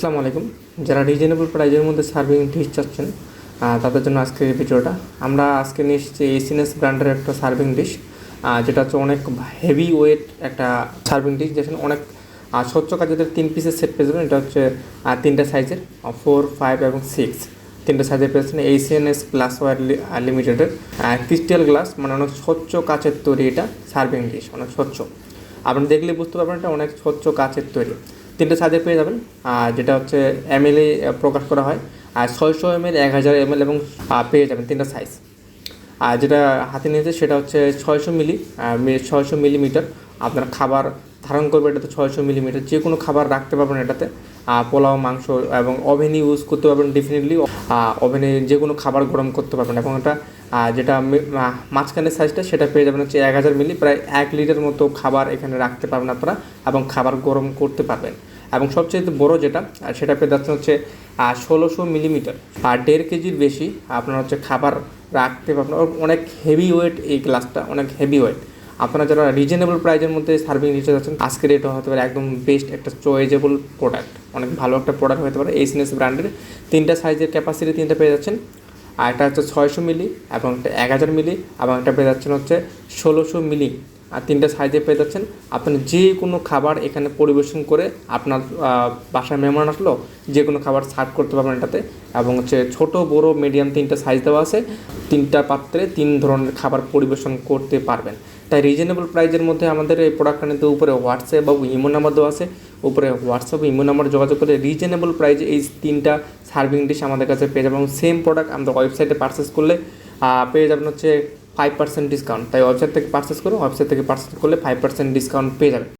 আসসালামু আলাইকুম। যারা রিজনেবল প্রাইজের মধ্যে সার্ভিং ডিশ চাচ্ছেন তাদের জন্য আজকে এই ভিডিওটা। আমরা আজকে নিয়ে এসেছি এসিনেস ব্র্যান্ডের একটা সার্ভিং ডিশ যেটা হচ্ছে অনেক হেভি ওয়েট একটা সার্ভিং ডিশ যেখানে অনেক স্বচ্ছ কাজের তিন পিসের সেট পেয়ে যাবেন। এটা হচ্ছে তিনটা সাইজের ফোর ফাইভ এবং সিক্স তিনটা সাইজের পেয়েছেন এইসিএনএস গ্লাস ওয়ার লিমিটেডের ক্রিস্টাল গ্লাস মানে অনেক স্বচ্ছ কাচের তৈরি এটা সার্ভিং ডিশ অনেক স্বচ্ছ। আপনি দেখলে বুঝতে পারবেন এটা অনেক স্বচ্ছ কাচের তৈরি। তিনটে সাইজে পেয়ে যাবেন। আর যেটা হচ্ছে এমএলএ প্রকাশ করা হয়। আর ছয়শো এমএল এক হাজার এমএল এবং পেয়ে যাবেন তিনটা সাইজ আর যেটা হাতে নিয়েছে সেটা হচ্ছে ছয়শো মিলি ছয়শো মিলিমিটার আপনার খাবার ধারণ করবে এটাতে ছয়শো মিলিমিটার যে কোনো খাবার রাখতে পারবেন এটাতে। পোলাও, মাংস এবং ওভেন ইউজ করতে পারবেন ডেফিনেটলি ওভেনে যে কোনো খাবার গরম করতে পারবেন। এবং এটা যেটা মাঝখানের সাইজটা সেটা পেয়ে যাবেন হচ্ছে এক হাজার মিলি প্রায় এক লিটার মতো খাবার এখানে রাখতে পারবেন আপনারা এবং খাবার গরম করতে পারবেন। এবং সবচেয়ে বড় যেটা সেটা পেয়ে যাচ্ছে হচ্ছে ষোলোশো মিলিমিটার। আর দেড় কেজির বেশি আপনার হচ্ছে খাবার রাখতে ও অনেক হেভি ওয়েট এই গ্লাসটা অনেক হেভি ওয়েট আপনারা যারা রিজনেবল প্রাইজের মধ্যে সার্ভিং নিতে যাচ্ছেন, আজকের এটা হতে পারে একদম বেস্ট একটা চয়েজেবল প্রোডাক্ট অনেক ভালো একটা প্রোডাক্ট হতে পারে এইসিনেস ব্র্যান্ডের তিনটা সাইজের ক্যাপাসিটি তিনটা পেয়ে যাচ্ছেন। আর একটা হচ্ছে ছয়শো মিলি এবং একটা এক হাজার মিলি এবং একটা পেয়ে যাচ্ছেন হচ্ছে ষোলোশো মিলি। আর তিনটা সাইজে পেয়ে যাচ্ছেন। আপনি যে কোনো খাবার এখানে পরিবেশন করে আপনার বাসায় মেহমান আসলো যে কোনো খাবার সার্ভ করতে পারবেন এটাতে। এবং হচ্ছে ছোট, বড় মিডিয়াম তিনটা সাইজ দেওয়া আছে। তিনটা পাত্রে তিন ধরনের খাবার পরিবেশন করতে পারবেন। তাই রিজনেবল প্রাইজের মধ্যে আমাদের এই প্রোডাক্টটা নিতে উপরে হোয়াটসঅ্যাপ বা ইমো নাম্বার দেওয়া আছে। উপরে হোয়াটসঅ্যাপ ইমো নাম্বার যোগাযোগ করে রিজনেবল প্রাইজে এই তিনটা সার্ভিং ডিশ আমাদের কাছে পেয়ে যাবেন। এবং সেম প্রোডাক্ট আমাদের ওয়েবসাইটে পারচেস করলে পেয়ে যাবেন হচ্ছে ফাইভ পার্সেন্ট ডিসকাউন্ট তাই ওয়েবসাইট থেকে পারচেস করুন ওয়েবসাইট থেকে পার্সেস করলে ফাইভ পার্সেন্ট ডিসকাউন্ট পেয়ে যাবেন